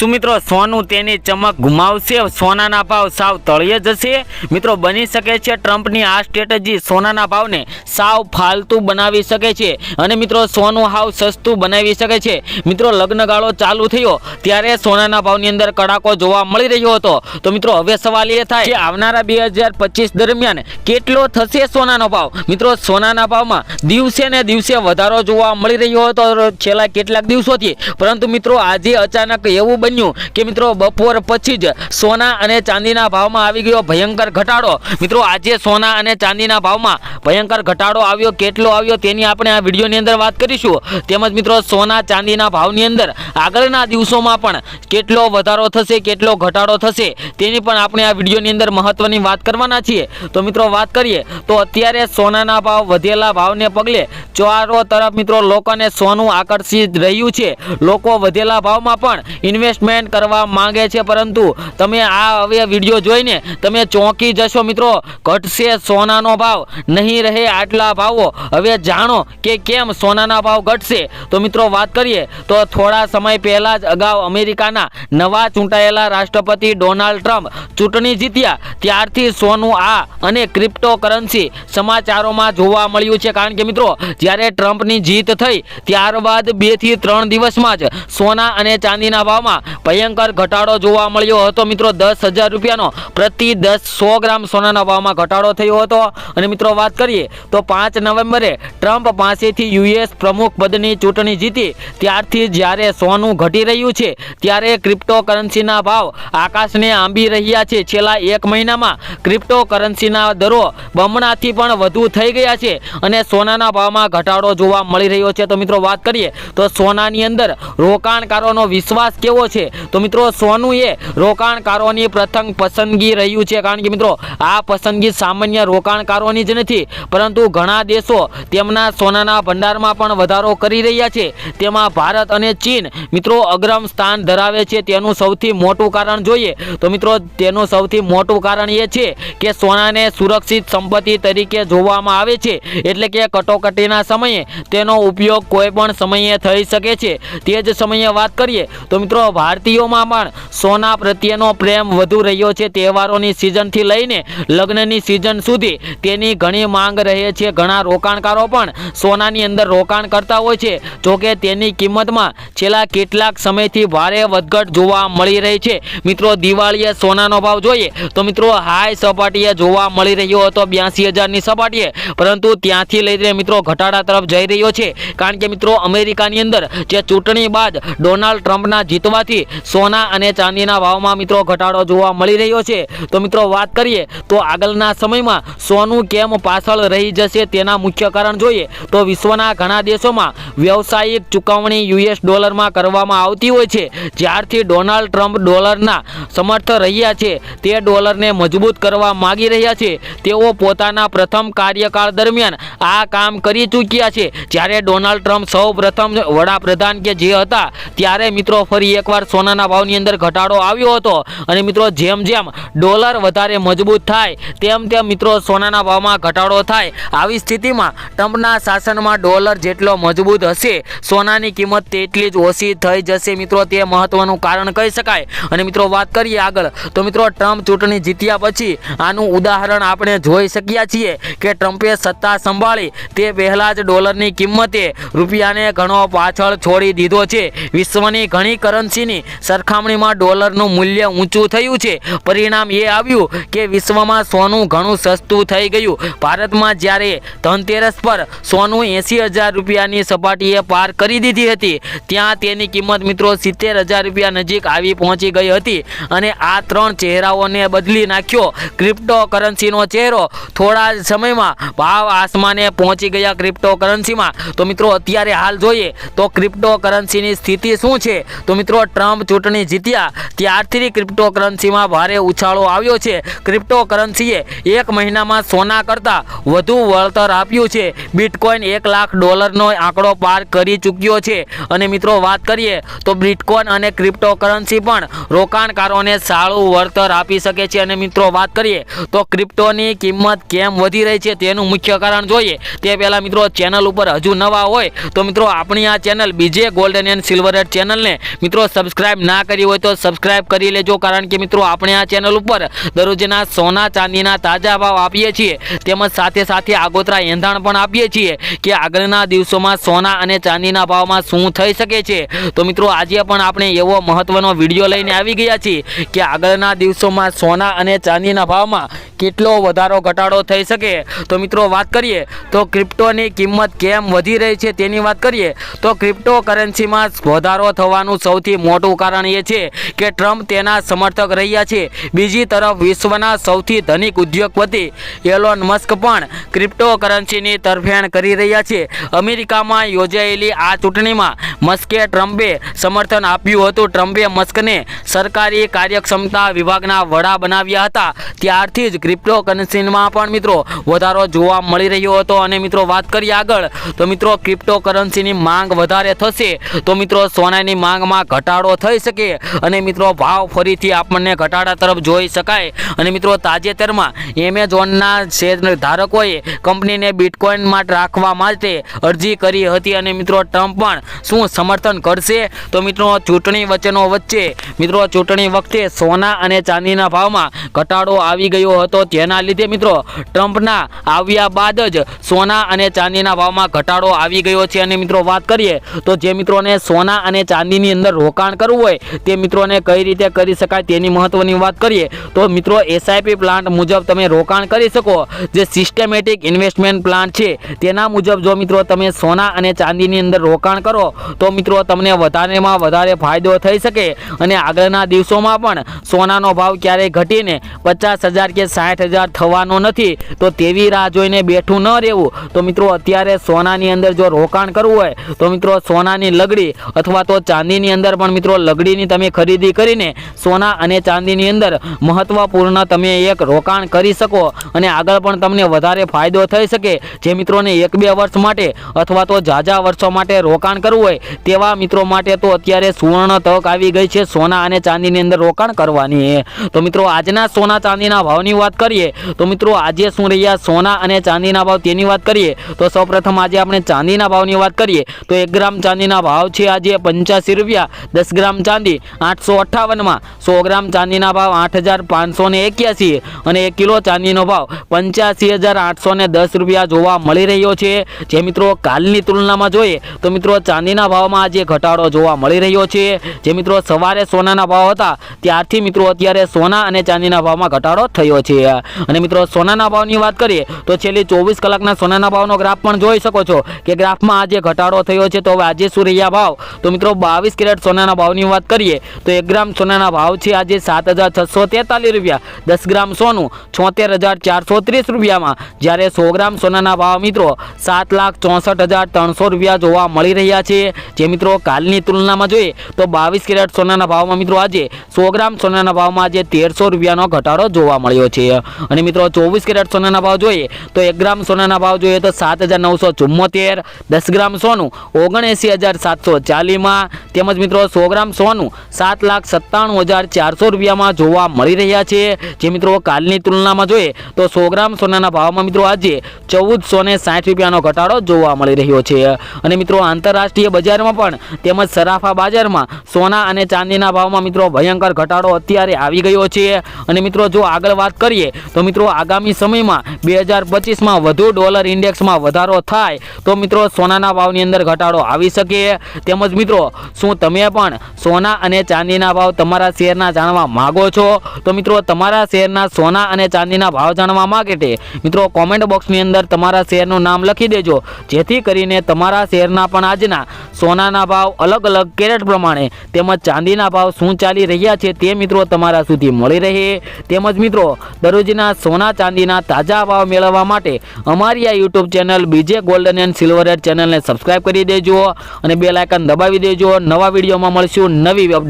શું મિત્રો, સોનું તેની ચમક ગુમાવશે? સોનાના ભાવ સાવ તળિયે જશે? મિત્રો, બની શકે છે ટ્રમ્પની આ સ્ટ્રેટેજી. સોનાના ભાવને સાવ ફાલતુ બનાવી શકે છે. અને મિત્રો, સોનું હાવ સસ્તું બનાવી શકે છે. મિત્રો, લગ્નગાળો ચાલુ થયો. ત્યારે સોનાના ભાવની અંદર કડાકો જોવા મળી રહ્યો હતો. તો મિત્રો, હવે સવાલ એ થાય કે આવનારા બે હજાર પચીસ દરમિયાન કેટલો થશે સોનાનો ભાવ? મિત્રો, સોનાના ભાવમાં દિવસે ને દિવસે વધારો જોવા મળી રહ્યો હતો. છેલ્લા કેટલાક દિવસોથી. પરંતુ મિત્રો, આજે અચાનક એવું બન્યું કે મિત્રો બપોર પછી જ સોના અને ચાંદીના ભાવમાં આવી ગયો ભયંકર ઘટાડો. મિત્રો આજે સોના અને ચાંદીના ભાવમાં ભયંકર ઘટાડો આવ્યો. કેટલો આવ્યો તેની આપણે આ વિડીયોની અંદર વાત કરીશું. તેમજ મિત્રો સોના, ચાંદીના ભાવની અંદર આગળના દિવસોમાં પણ કેટલો વધારો થશે, કેટલો ઘટાડો થશે તેની પણ આપણે આ વિડીયોની અંદર મહત્વની વાત કરવાના છીએ. તો મિત્રો વાત કરીએ તો અત્યારે સોનાના ભાવ વધેલા ભાવને પગલે ચારો તરફ મિત્રો લોકોને સોનું આકર્ષિત રહ્યું છે. લોકો વધેલા ભાવમાં પણ ઇન્વેસ્ટમેન્ટ કરવા માંગે છે, પરંતુ તમે આ હવે વીડિયો જોઈને તમે ચોંકી જશો મિત્રો. ઘટશે સોનાનો ભાવ, નહીં રહે આટલા ભાવો. હવે જાણો કે કેમ સોનાના ભાવ ઘટશે. તો મિત્રો વાત કરીએ, તો થોડા સમય પહેલાં જ અગાઉ અમેરિકાના નવા ચૂંટાયેલા રાષ્ટ્રપતિ ડોનાલ્ડ ટ્રમ્પ ચૂંટણી જીત્યા. ત્યારથી સોનું આ અને ક્રિપ્ટો કરન્સી સમાચારોમાં જોવા મળ્યું છે. કારણ કે મિત્રો, જ્યારે ટ્રમ્પની જીત થઈ, ત્યારબાદ બેથી ત્રણ દિવસમાં જ સોના અને ચાંદીના ભાવમાં ભયંકર ઘટાડો જોવા મળ્યો હતો મિત્રો, દસ હજાર રૂપિયાનો. પ્રતિ દસ સો ગ્રામ સોનાના ભાવમાં ઘટાડો થયો હતો. અને મિત્રો, વાત કરીએ તો પાંચ નવેમ્બરે ટ્રમ્પ પાસેથી યુએસ પ્રમુખ પદની ચૂંટણી જીતી. ત્યારથી જ્યારે સોનું ઘટી રહ્યું છે, ત્યારે ક્રિપ્ટો કરન્સીના ભાવ આકાશને આંબી રહ્યા છે. છેલ્લા એક મહિનામાં ક્રિપ્ટો કરન્સીના દરો બમણાથી પણ વધુ થઈ ગયા છે અને સોનાના ભાવમાં ઘટાડો જોવા મળી રહ્યો છે. તો મિત્રો, વાત કરીએ તો સોનાની અંદર રોકાણકારોનો વિશ્વાસ કેવો છે? તો મિત્રો સોનું એ રોકાણકારોની પ્રથમ પસંદગી રહ્યું છે. કારણ કે મિત્રો, આ પસંદગી સામાન્ય રોકાણકારોની જ નથી, પરંતુ ઘણા દેશો તેમના સોનાના ભંડારમાં પણ વધારો કરી રહ્યા છે. તેમાં ભારત અને ચીન, મિત્રો, અગ્રમ સ્થાન ધરાવે છે. તેનું સૌથી મોટું કારણ જોઈએ તો મિત્રો, તેનું સૌથી મોટું કારણ એ છે કે સોનાને સુરક્ષિત સંપત્તિ તરીકે જોવામાં આવે છે. એટલે કે કટોકટીના સમયે તેનો ઉપયોગ કોઈ પણ સમયે થઈ શકે છે. તે જ સમયે વાત કરીએ તો મિત્રો ભારતીયોમાં પણ સોના પ્રત્યેનો પ્રેમ વધુ રહ્યો છે. તહેવારોની સિઝનથી લઈને લગ્નની સિઝન સુધી તેની ઘણી માંગ રહે છે. ઘણા રોકાણકારો પણ સોનાની અંદર રોકાણ કરતા હોય છે. જોકે તેની કિંમતમાં છેલ્લા કેટલાક સમયથી ભારે વધઘટ જોવા મળી રહી છે. મિત્રો, દિવાળીએ સોનાનો ભાવ જોઈએ તો મિત્રો હાઈ સપાટીએ જોવા મળી રહ્યો હતો. બ્યાસી હજારની સપાટીએ. પરંતુ ત્યાંથી લઈને મિત્રો, ઘટાડા તરફ જઈ રહ્યો છે. કારણ કે મિત્રો, અમેરિકાની અંદર જે ચૂંટણી બાદ ડોનાલ્ડ ટ્રમ્પના જીતવાથી સોના અને ચાંદીના ભાવમાં મિત્રો ઘટાડો જોવા મળી રહ્યો છે. તો મિત્રો વાત કરીએ તો આગળના સમયમાં સોનું કેમ પાછળ રહી જશે તેના મુખ્ય કારણ જોઈએ તો વિશ્વના ઘણા દેશોમાં વ્યવસાયિક ચૂકવણી યુએસ ડોલરમાં કરવામાં આવતી હોય છે. જ્યારથી ડોનાલ્ડ ટ્રમ્પ ડોલરના સમર્થ રહ્યા છે, તે ડોલરને મજબૂત કરવા માગી રહ્યા છે. તેઓ પોતાના પ્રથમ કાર્યકાળ દરમિયાન આ કામ કરી ચૂક્યા છે. જ્યારે ડોનાલ્ડ ટ્રમ્પ સૌ પ્રથમ વડાપ્રધાન કે જે હતા, ત્યારે મિત્રો ફરી એકવાર સોનાના ભાવની અંદર ઘટાડો આવ્યો હતો. અને મિત્રો, જેમ જેમ ડોલર વધારે મજબૂત થાય, તેમ તેમ મિત્રો સોનાના ભાવમાં ઘટાડો થાય. આવી સ્થિતિમાં ટ્રમ્પના શાસનમાં ડોલર જેટલો મજબૂત હશે, સોનાની કિંમત તેટલી જ ઓછી થઈ જશે મિત્રો, તે મહત્વનું કારણ કહી શકાય. અને મિત્રો, વાત કરીએ આગળ, તો મિત્રો, ટ્રમ્પ ચૂંટણી જીત્યા પછી આનું ઉદાહરણ આપણે જોઈ શક્યા છીએ કે ટ્રમ્પે સત્તા સંભાળી, તે પહેલાં જ ડોલરની કિંમતે રૂપિયાને ઘણો પાછળ છોડી દીધો છે. વિશ્વની ઘણી કરન્સીની સરખામણીમાં ડોલરનું મૂલ્ય ઊંચું થયું છે. પરિણામ એ આવ્યું કે વિશ્વમાં સોનું ઘણું સસ્તું થઈ ગયું. ભારતમાં જ્યારે ધનતેરસ પર સોનું એંસી હજાર રૂપિયાની સપાટીએ પાર કરી દીધી હતી, ત્યાં તેની કિંમત મિત્રો સિત્તેર હજાર રૂપિયા નજીક આવી પહોંચી ગઈ હતી અને આ ત્રણ ચહેરાઓને બદલી નાખ્યો. ક્રિપ્ટો કરન્સીનો ચહેરો થોડા જ સમયમાં ભાવ આસમાને પહોંચી ગયા ક્રિપ્ટો કરન્સીમાં તો મિત્રો, અત્યારે હાલ જોઈએ તો ક્રિપ્ટો કરન્સીની સ્થિતિ શું છે? તો મિત્રો ટ્રમ્પ ચૂંટણી જીત્યા ત્યારથી ક્રિપ્ટોકરન્સીમાં ભારે ઉછાળો આવ્યો છે. ક્રિપ્ટો કરન્સીએ એક મહિનામાં સોના કરતાં વધુ વળતર આપ્યું છે. બિટકોઇન એક લાખ ડોલરનો આંકડો પાર કરી ચૂક્યો છે. અને મિત્રો, વાત કરીએ તો બિટકોઇન અને ક્રિપ્ટોકરન્સી પણ રોકાણકારોને સારું વળતર આપી શકે છે. અને મિત્રો, વાત કરીએ તો ક્રિપ્ટોની કિંમત કેમ વધી રહી છે તેનું મુખ્ય કારણ જોઈએ. તે પહેલાં મિત્રો, ચેનલ ઉપર હજુ નવા હોય તો મિત્રો, આપણી આ channel BJ golden and silver ચેનલને મિત્રો સબસ્ક્રાઈબ સબસ્ક્રાઇબ ના કરી હોય તો સબસ્ક્રાઇબ કરી લેજો. કારણ કે મિત્રો, આપણે આ ચેનલ ઉપર દરરોજના સોના ચાંદીના તાજા ભાવ આપીએ છીએ. તેમજ સાથે સાથે આગોતરા એંધાણ પણ આપીએ છીએ કે આગળના દિવસોમાં સોના અને ચાંદીના ભાવમાં શું થઈ શકે છે. તો મિત્રો, આજે પણ આપણે એવો મહત્વનો વીડિયો લઈને આવી ગયા છીએ કે આગળના દિવસોમાં સોના અને ચાંદીના ભાવમાં કેટલો વધારો, ઘટાડો થઈ શકે. તો મિત્રો, વાત કરીએ તો ક્રિપ્ટોની કિંમત કેમ વધી રહી છે તેની વાત કરીએ તો ક્રિપ્ટો કરન્સીમાં વધારો થવાનું સૌથી મોટું કારણ એ છે કે ટ્રમ્પ તેના સમર્થક રહ્યા છે. બીજી તરફ વિશ્વના સૌથી ધનિક ઉદ્યોગપતિ એલોન મસ્ક પણ ક્રિપ્ટોકરન્સીની તરફેણ કરી રહ્યા છે. અમેરિકામાં યોજાયેલી આ ચૂંટણીમાં મસ્કે ટ્રમ્પે સમર્થન આપ્યું હતું. ટ્રમ્પે મસ્કને સરકારી કાર્યક્ષમતા વિભાગના વડા બનાવ્યા હતા. ત્યારથી જ ક્રિપ્ટોકરન્સીમાં પણ મિત્રો વધારો જોવા મળી રહ્યો હતો. અને મિત્રો વાત કરીએ આગળ, તો મિત્રો ક્રિપ્ટોકરન્સીની માંગ વધારે થશે. તો મિત્રો સોનાની માંગમાં ઘટાડો થઈ શકે. અને મિત્રો, ભાવ ફરીથી આપણને ઘટાડા તરફ જોઈ શકાય. અને મિત્રો, તાજેતરમાં એમેઝોનના શેર ધારકોએ કંપનીને બિટકોઇનમાં રાખવા માટે અરજી કરી હતી. અને મિત્રો, ટ્રમ્પ પણ શું સમર્થન કરશે? તો મિત્રો, ચૂંટણી વચ્ચેનો વચ્ચે, મિત્રો, ચૂંટણી વખતે સોના અને ચાંદીના ભાવમાં ઘટાડો આવી ગયો હતો. તેના લીધે મિત્રો, ટ્રમ્પના આવ્યા બાદ જ સોના અને ચાંદીના ભાવમાં ઘટાડો આવી ગયો છે. અને મિત્રો, વાત કરીએ તો જે મિત્રોને સોના અને ચાંદીની અંદર રોકાણ કરવું હોય તે મિત્રોને કઈ રીતે કરી શકાય તેની મહત્વની વાત કરીએ, તો મિત્રો એસઆઈપી પ્લાન્ટ મુજબ તમે રોકાણ કરી શકો. જે સિસ્ટમેટિક ઇન્વેસ્ટમેન્ટ પ્લાન છે, તેના મુજબ જો મિત્રો તમે સોના અને ચાંદીની અંદર રોકાણ કરો, તો મિત્રો તમને વધારેમાં વધારે ફાયદો થઈ શકે. અને આગળના દિવસોમાં પણ સોનાનો ભાવ ક્યારેય ઘટીને પચાસ હજાર કે સાઠ હજાર થવાનો નથી, તો તેવી રાહ જોઈને બેઠું ન રહેવું. તો મિત્રો અત્યારે સોનાની અંદર જો રોકાણ કરવું હોય, તો મિત્રો સોનાની લગડી અથવા તો ચાંદીની અંદર પણ મિત્રો, લગડીની તમે ખરીદી કરીને સોના અને ચાંદીની અંદર મહત્વપૂર્ણ તમે એક રોકાણ કરી શકો અને આગળ પણ તમને વધારે ફાયદો થઈ શકે. જે મિત્રોને એક બે વર્ષ માટે અથવા તો ઝાઝા વર્ષો માટે રોકાણ કરવું હોય, તેવા મિત્રો માટે તો અત્યારે સુવર્ણ તક આવી ગઈ છે સોના અને ચાંદીની અંદર રોકાણ કરવાની. તો મિત્રો, આજના સોના ચાંદીના ભાવની વાત કરીએ, તો મિત્રો, આજે શું રહ્યા? સોના અને ચાંદીના ભાવ તેની વાત કરીએ, તો સૌપ્રથમ આજે આપણે ચાંદીના ભાવની વાત કરીએ, તો એક ગ્રામ ચાંદીના ભાવ છે આજે પંચ્યાસી રૂપિયા, દસ ગ્રામ ચાંદી આઠસો અઠ્ઠાવનમાં. સો ગ્રામ ચાંદીના ભાવ આઠ હજાર પાંચસો ને એક્યાસી અને એક કિલો ચાંદીનો ભાવ પંચ્યાસી હજાર આઠસો ને દસ રૂપિયા જોવા મળી રહ્યો છે. જે મિત્રો કાલની તુલનામાં જોઈએ તો મિત્રો ચાંદીના ભાવમાં આજે ઘટાડો જોવા મળી રહ્યો છે. જે મિત્રો સવારે સોનાના ભાવ હતા ત્યારથી મિત્રો અત્યારે સોના અને ચાંદીના ભાવમાં ઘટાડો થયો છે. અને મિત્રો સોનાના ભાવની વાત કરીએ તો છેલ્લી ચોવીસ કલાકના સોનાના ભાવનો ગ્રાફ પણ જોઈ શકો છો કે ગ્રાફમાં આજે ઘટાડો થયો છે. તો હવે આજે શું રહ્યા ભાવ? તો મિત્રો બાવીસ કેરેટ સોનાના ભાવની વાત કરીએ, તો એક ગ્રામ સોનાના ભાવ છે આજે સાત હજાર છસો તેતાલીસ રૂપિયા. દસ ગ્રામ સોનું છોતેર હજાર ચારસો ત્રીસ રૂપિયામાં. જ્યારે સો ગ્રામ સોનાના ભાવ મિત્રો સાત લાખ ચોસઠ હજાર ત્રણસો રૂપિયા જોવા મળી રહ્યા છે. જે મિત્રો કાલની તુલનામાં જોઈએ, તો બાવીસ કેરેટ સોનાના ભાવમાં મિત્રો આજે સો ગ્રામ સોનાના ભાવમાં આજે તેરસો રૂપિયાનો ઘટાડો જોવા મળ્યો છે. અને મિત્રો ચોવીસ કેરેટ સોનાના ભાવ જોઈએ, તો એક ગ્રામ સોનાના ભાવ જોઈએ તો સાત હજાર નવસો ચુમ્મોતેર દસ ગ્રામ સોનું ઓગણએંસી હજાર સાતસો ચાલીસમાં. તેમજ મિત્રો સો ગ્રામ સોનું સાત લાખ સત્તાણું હજાર ચારસો રૂપિયામાં જોવા મળી રહ્યા છે. જે મિત્રો કાલની તુલનામાં જોઈએ તો સો ગ્રામ સોનાના ભાવમાં મિત્રો આજે ચૌદસો ને સાઠ રૂપિયાનો ઘટાડો જોવા મળી રહ્યો છે. અને મિત્રો આંતરરાષ્ટ્રીય બજારમાં પણ તેમજ સરાફા બજારમાં સોના અને ચાંદીના ભાવમાં મિત્રો ભયંકર ઘટાડો અત્યારે આવી ગયો છે. અને મિત્રો જો આગળ વાત કરીએ તો મિત્રો આગામી સમયમાં બે હજાર પચીસમાં વધુ ડોલર ઇન્ડેક્સમાં વધારો થાય તો મિત્રો સોનાના ભાવની અંદર ઘટાડો આવી શકે. તેમજ મિત્રો શું તમે પણ સોના અને ચાંદીના ભાવ તમારા શેરના જાણવા માગો છો? તો મિત્રો, તમારા શેરના સોના અને ચાંદીના ભાવ જાણવા માટે મિત્રો કોમેન્ટ બોક્સની અંદર તમારા શેરનું નામ લખી દેજો. જેથી કરીને તમારા શેરના પણ આજના સોનાના ભાવ અલગ અલગ કેરેટ પ્રમાણે તેમજ ચાંદીના ભાવ શું ચાલી રહ્યા છે તે મિત્રો તમારા સુધી મળી રહે. તેમજ મિત્રો, દરરોજના સોના ચાંદીના તાજા ભાવ મેળવવા માટે અમારી આ YouTube channel BJ golden and silver ચેનલને સબસ્ક્રાઈબ કરી દેજો અને બે લાયકન દબાવી દેજો. નવા વિડીયોમાં મળશું નવી